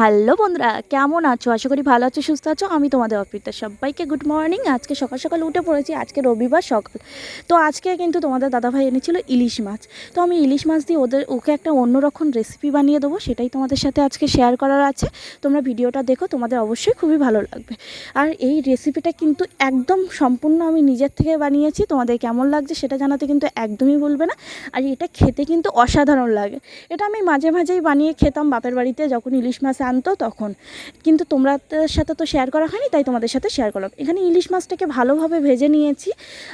Hello বন্ধুরা, কেমন আছো? আশা করি ভালো আছো, সুস্থ আছো। আমি তোমাদের অর্পিতা সবাইকে গুড মর্নিং আজকে সকাল সকাল উঠে পড়েছি, আজকে রবিবার সকাল। তো আজকে কিন্তু তোমাদের দাদাভাই এনেছিল ইলিশ মাছ। তো আমি ইলিশ মাছ দিয়ে ওদের, ওকে একটা অন্যরকম রেসিপি বানিয়ে দেবো, সেটাই তোমাদের সাথে আজকে শেয়ার করার আছে। তোমরা ভিডিওটা দেখো, তোমাদের অবশ্যই খুবই ভালো লাগবে। আর এই রেসিপিটা কিন্তু একদম সম্পূর্ণ আমি নিজের থেকে বানিয়েছি। তোমাদের কেমন লাগছে সেটা জানাতে কিন্তু একদমই বলবে না। আর এটা খেতে কিন্তু অসাধারণ লাগে। এটা আমি মাঝে মাঝেই বানিয়ে খেতাম বাপের বাড়িতে, যখন ইলিশ মাছ আনতো তখন। কিন্তু তোমরা সাথে তো শেয়ার করা হয়নি, তাই তোমাদের সাথে শেয়ার করলাম। এখানে ইলিশ মাছটাকে ভালোভাবে ভেজে নিয়েছি,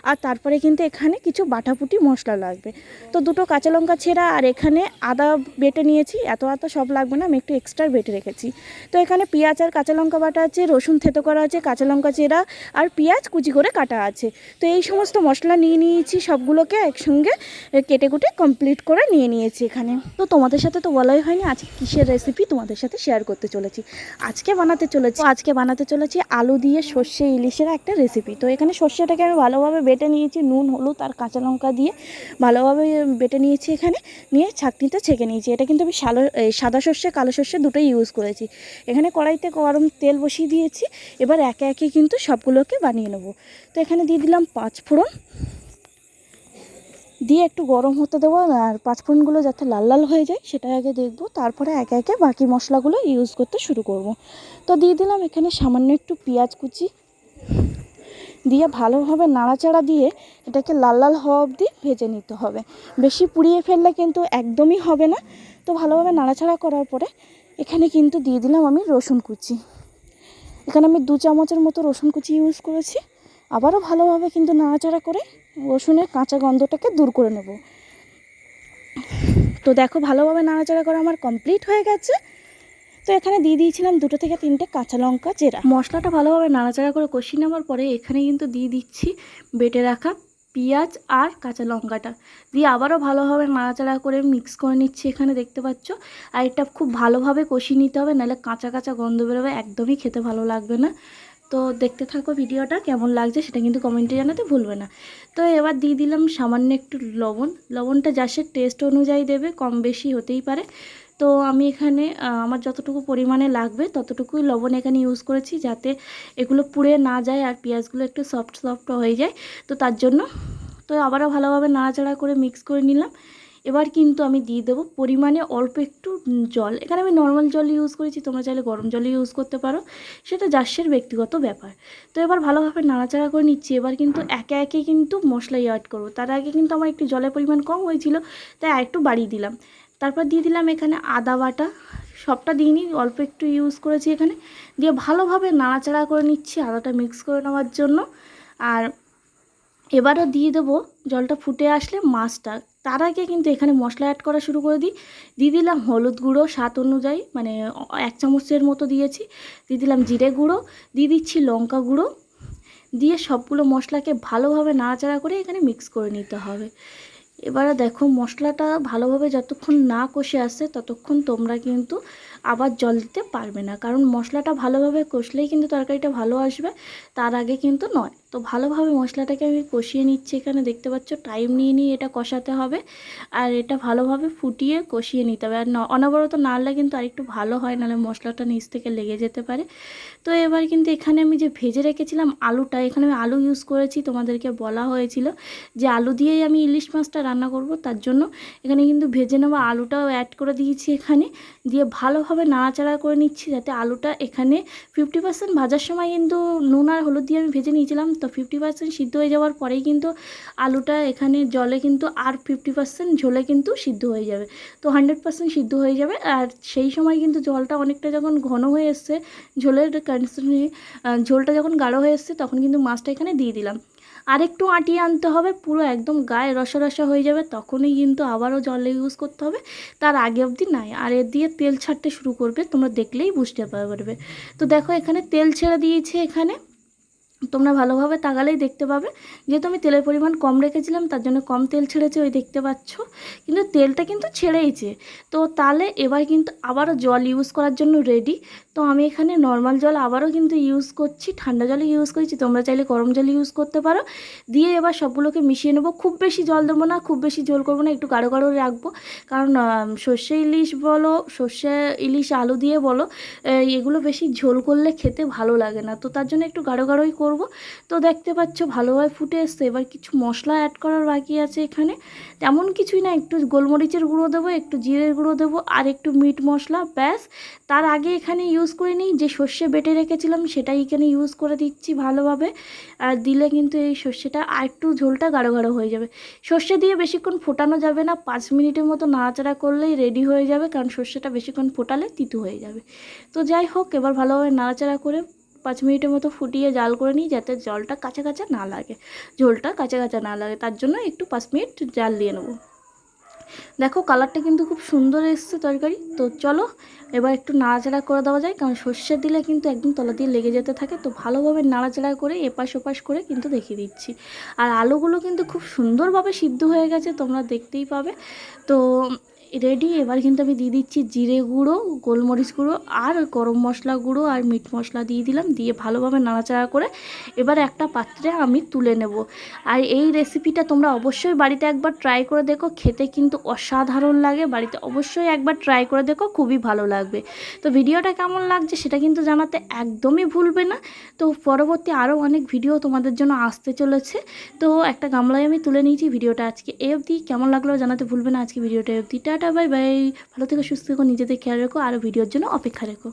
আর তারপরে কিন্তু এখানে কিছু বাটাপুটি মশলা লাগবে। তো দুটো কাঁচা লঙ্কা ছেঁড়া আর এখানে আদা বেটে নিয়েছি, এত এত সব লাগবে না, আমি একটু এক্সট্রা বেটে রেখেছি। তো এখানে পেঁয়াজ আর কাঁচা লঙ্কা বাটা আছে, রসুন থেতো করা আছে, কাঁচা লঙ্কা চেরা আর পেঁয়াজ কুচি করে কাটা আছে। তো এই সমস্ত মশলা নিয়ে নিয়েছি, সবগুলোকে একসঙ্গে কেটে কুটে কমপ্লিট করে নিয়ে নিয়েছি এখানে। তো তোমাদের সাথে তো বলাই হয়নি, আজকে কিসের রেসিপি তোমাদের সাথে শেয়ার করতে চলেছি। আজকে বানাতে চলেছি। আজকে বানাতে চলেছি আলু দিয়ে সর্ষে ইলিশের একটা রেসিপি তো এখানে সর্ষেটাকে আমি ভালোভাবে বেটে নিয়েছি, নুন, হলুদ আর কাঁচা লঙ্কা দিয়ে ভালোভাবে বেটে নিয়েছি এখানে। নিয়ে ছাঁকনিতে ছেঁকে নিয়েছি। এটা কিন্তু আমি সালো সাদা সর্ষে, কালো সর্ষে দুটোই ইউজ করেছি। এখানে কড়াইতে গরম তেল বসিয়ে দিয়েছি। এবার একে একে কিন্তু সবগুলোকে বানিয়ে নেব। তো এখানে দিয়ে দিলাম পাঁচ ফোড়ন। দিয়ে একটু গরম হতে দেবো আর পাঁচফোড়নগুলো যাতে লাল লাল হয়ে যায়, সেটা আগে দেখব, তারপরে একে একে বাকি মশলাগুলো ইউজ করতে শুরু করব। তো দিয়ে দিলাম এখানে সামান্য একটু পেঁয়াজ কুচি। দিয়ে ভালোভাবে নাড়াচাড়া দিয়ে এটাকে লাল লাল হওয়া অবধি ভেজে নিতে হবে। বেশি পুড়িয়ে ফেললে কিন্তু একদমই হবে না। তো ভালোভাবে নাড়াচাড়া করার পরে এখানে কিন্তু দিয়ে দিলাম আমি রসুন কুচি। এখানে আমি দু চামচের মতো রসুন কুচি ইউজ করেছি। আবারও ভালোভাবে কিন্তু নাড়াচাড়া করে রসুনের কাঁচা গন্ধটাকে দূর করে নেব। তো দেখো, ভালোভাবে নাড়াচাড়া করা আমার কমপ্লিট হয়ে গেছে। তো এখানে দিয়ে দিয়েছিলাম দুটো থেকে তিনটে কাঁচা লঙ্কা চেরা। মশলাটা ভালোভাবে নাড়াচাড়া করে কষিয়ে নেওয়ার পরে এখানে কিন্তু দিয়ে দিচ্ছি বেটে রাখা পেঁয়াজ আর কাঁচা লঙ্কাটা। দিয়ে আবারও ভালোভাবে নাড়াচাড়া করে মিক্স করে নিচ্ছি এখানে, দেখতে পাচ্ছ? আর এটা খুব ভালোভাবে কষিয়ে নিতে হবে, নাহলে কাঁচা কাঁচা গন্ধ বেরোবে, একদমই খেতে ভালো লাগবে না। তো দেখতে থাকো ভিডিওটা, কেমন লাগছে সেটা কিন্তু কমেন্টে জানাতে ভুলবে না। তো এবার দিয়ে দিলাম সামান্য একটু লবণ। লবণটা যাসের টেস্ট অনুযায়ী দেবে, কম বেশি হতেই পারে। তো আমি এখানে আমার যতটুকু পরিমাণে লাগবে ততটুকুই লবণ এখানে ইউজ করেছি যাতে এগুলো পুড়ে না যায় আর পেঁয়াজগুলো একটু সফট সফট হয়ে যায়। তো তার জন্য, তো আবারও ভালোভাবে নাড়াচাড়া করে মিক্স করে নিলাম। এবার কিন্তু আমি দিয়ে দেবো পরিমাণে অল্প একটু জল। এখানে আমি নর্মাল জল ইউজ করেছি, তোমরা চাইলে গরম জল ইউজ করতে পারো। সেটা জাস্যের ব্যক্তিগত ব্যাপার। তো এবার ভালোভাবে নাড়াচাড়া করে নিচ্ছি। এবার কিন্তু একে একে কিন্তু মশলা অ্যাড করব। তার আগে কিন্তু আমার একটু জলের পরিমাণ কম হয়েছিল, তাই একটু বাড়িয়ে দিলাম। তারপর দিয়ে দিলাম এখানে আদা বাটা। সবটা দিইনি, অল্প একটু ইউজ করেছি এখানে। দিয়ে ভালোভাবে নাড়াচাড়া করে নিচ্ছি আদাটা মিক্স করে নেওয়ার জন্য। আর এবারও দিয়ে দেবো, জলটা ফুটে আসলে মাছটা। তার আগে কিন্তু এখানে মশলা অ্যাড করা শুরু করে দিই। দিয়ে দিলাম হলুদ গুঁড়ো, স্বাদ অনুযায়ী মানে এক চামচের মতো দিয়েছি। দিয়ে দিলাম জিরে গুঁড়ো, দিয়ে দিচ্ছি লঙ্কা গুঁড়ো। দিয়ে সবগুলো মশলাকে ভালোভাবে নাড়াচাড়া করে এখানে মিক্স করে নিতে হবে। এবারে দেখো মশলাটা ভালোভাবে যতক্ষণ না কষে আসে ততক্ষণ তোমরা কিন্তু আবার জল দিতে পারবে না। কারণ মশলাটা ভালোভাবে কষলেই কিন্তু তরকারিটা ভালো আসবে, তার আগে কিন্তু নয়। তো ভালোভাবে মশলাটাকে আমি কষিয়ে নিচ্ছি এখানে। দেখতে পাচ্ছ টাইম নিয়ে নিয়ে এটা কষাতে হবে। আর এটা ভালোভাবে ফুটিয়ে কষিয়ে নিতে হবে। আর অনবরত নাড়লে কিন্তু আরেকটু ভালো হয়, নাহলে মশলাটা নিচ থেকে লেগে যেতে পারে। তো এবার কিন্তু এখানে আমি যে ভেজে রেখেছিলাম আলুটা, এখানে আমি আলু ইউজ করেছি, তোমাদেরকে বলা হয়েছিল যে আলু দিয়েই আমি ইলিশ মাছটা রান্না করব। তার জন্য এখানে কিন্তু ভেজে নেওয়া আলুটাও অ্যাড করে দিয়েছি এখানে। দিয়ে ভালোভাবে নাড়াচাড়া করে নিচ্ছি যাতে আলুটা এখানে ফিফটি পার্সেন্ট ভাজার সময় কিন্তু নুন আর হলুদ দিয়ে আমি ভেজে নিয়েছিলাম। তো ফিফটি পার্সেন্ট সিদ্ধ হয়ে যাওয়ার পরেই কিন্তু আলুটা এখানে জলে কিন্তু আর ফিফটি পার্সেন্ট ঝোলে কিন্তু সিদ্ধ হয়ে যাবে। তো হান্ড্রেড পার্সেন্ট সিদ্ধ হয়ে যাবে আর সেই সময় কিন্তু জলটা অনেকটা যখন ঘন হয়ে এসছে, ঝোলের কনসিস্টেন্সি ঝোলটা যখন গাঢ় হয়ে এসছে তখন কিন্তু মাছটা এখানে দিয়ে দিলাম। আরেকটু আটিয়ে আনতে হবে, পুরো একদম গায়ে রসা রসা হয়ে যাবে, তখনই কিন্তু আবারও জলে ইউজ করতে হবে। তার আগে অবধি নাই, আর এর দিয়ে তেল ছাড়তে শুরু করবে, তোমরা দেখলেই বুঝতে পারবে। তো দেখো এখানে তেল ছেড়ে দিয়েছে এখানে। তোমরা ভালোভাবে তাকালেই দেখতে পাবে। যেহেতু আমি তেলের পরিমাণ কম রেখেছিলাম, তার জন্য কম তেল ছেড়েছে ওই দেখতে পাচ্ছ। কিন্তু তেলটা কিন্তু ছেড়েইছে। তো তাহলে এবার কিন্তু আবারও জল ইউজ করার জন্য রেডি তো আমি এখানে নর্মাল জল আবারও কিন্তু ইউজ করছি, ঠান্ডা জলে ইউজ করছি। তোমরা চাইলে গরম জল ইউজ করতে পারো। দিয়ে এবার সবগুলোকে মিশিয়ে নেব। খুব বেশি জল দেবো না, খুব বেশি জল করব না, একটু গাঢ় গাঢ় রাখব। কারণ সর্ষে ইলিশ বলো, সর্ষে ইলিশ আলু দিয়ে বলো এগুলো বেশি ঝোল করলে খেতে ভালো লাগে না। তো তার জন্য একটু গাঢ় গাঢ়ই করব। তো দেখতে পাচ্ছ, ভালোভাবে ফুটে এসছে। এবার কিছু মশলা অ্যাড করার বাকি আছে এখানে। তেমন কিছুই না, একটু গোলমরিচের গুঁড়ো দেবো, একটু জিরের গুঁড়ো দেবো, আর একটু মিট মশলা, ব্যাস। তার আগে এখানে ইউজ করে নিই, যে সর্ষে বেটে রেখেছিলাম, সেটাই এখানে ইউজ করে দিচ্ছি ভালোভাবে। আর দিলে কিন্তু এই সর্ষেটা আর একটু ঝোলটা গাঢ় গাঢ় হয়ে যাবে। সর্ষে দিয়ে বেশিক্ষণ ফোটানো যাবে না, পাঁচ মিনিটের মতো নাড়াচাড়া করলেই রেডি হয়ে যাবে, কারণ সর্ষেটা বেশিক্ষণ ফোটালে তিতু হয়ে যাবে। তো যাই হোক, এবার ভালোভাবে নাড়াচাড়া করে পাঁচ মিনিটের মতো ফুটিয়ে জাল করে নিই যাতে জলটা কাঁচা কাঁচা না লাগে। ঝোলটা কাঁচা কাঁচা না লাগে, তার জন্য একটু পাঁচ মিনিট জাল দিয়ে নেব। দেখো, কালারটা কিন্তু খুব সুন্দর এসছে তরকারি। তো চলো, এবার একটু নাড়াচাড়া করে দেওয়া যায়, কারণ সর্ষে দিলে কিন্তু একদম তলা দিয়ে লেগে যেতে থাকে। তো ভালোভাবে নাড়াচাড়া করে এপাশ ওপাশ করে কিন্তু দেখিয়ে দিচ্ছি। আর আলুগুলো কিন্তু খুব সুন্দরভাবে সিদ্ধ হয়ে গেছে, তোমরা দেখতেই পাবে। তো রেডি এবার কিন্তু আমি দিয়ে দিচ্ছি জিরে গুঁড়ো, গোলমরিচ গুঁড়ো আর গরম মশলা গুঁড়ো আর মিট মশলা দিয়ে দিলাম, দিয়ে ভালোভাবে নাড়াচাড়া করে এবার একটা পাত্রে আমি তুলে নেব। আর এই রেসিপিটা তোমরা অবশ্যই বাড়িতে একবার ট্রাই করে দেখো, খেতে কিন্তু অসাধারণ লাগে, বাড়িতে অবশ্যই একবার ট্রাই করে দেখো, খুবই ভালো লাগবে। তো ভিডিওটা কেমন লাগছে সেটা কিন্তু জানাতে একদমই ভুলবে না। তো পরবর্তী আরও অনেক ভিডিও তোমাদের জন্য আসতে চলেছে। তো একটা গামলায় আমি তুলে নিয়েছি ভিডিওটা আজকে এ অবধি। কেমন লাগল জানাতে ভুলবে না, আজকে ভিডিওটা এ অবধি টাটা, বাই বাই। ভালো থেকে, সুস্থ থেকো, নিজেদের খেয়াল রেখো, আরও ভিডিওর জন্য অপেক্ষা রেখো।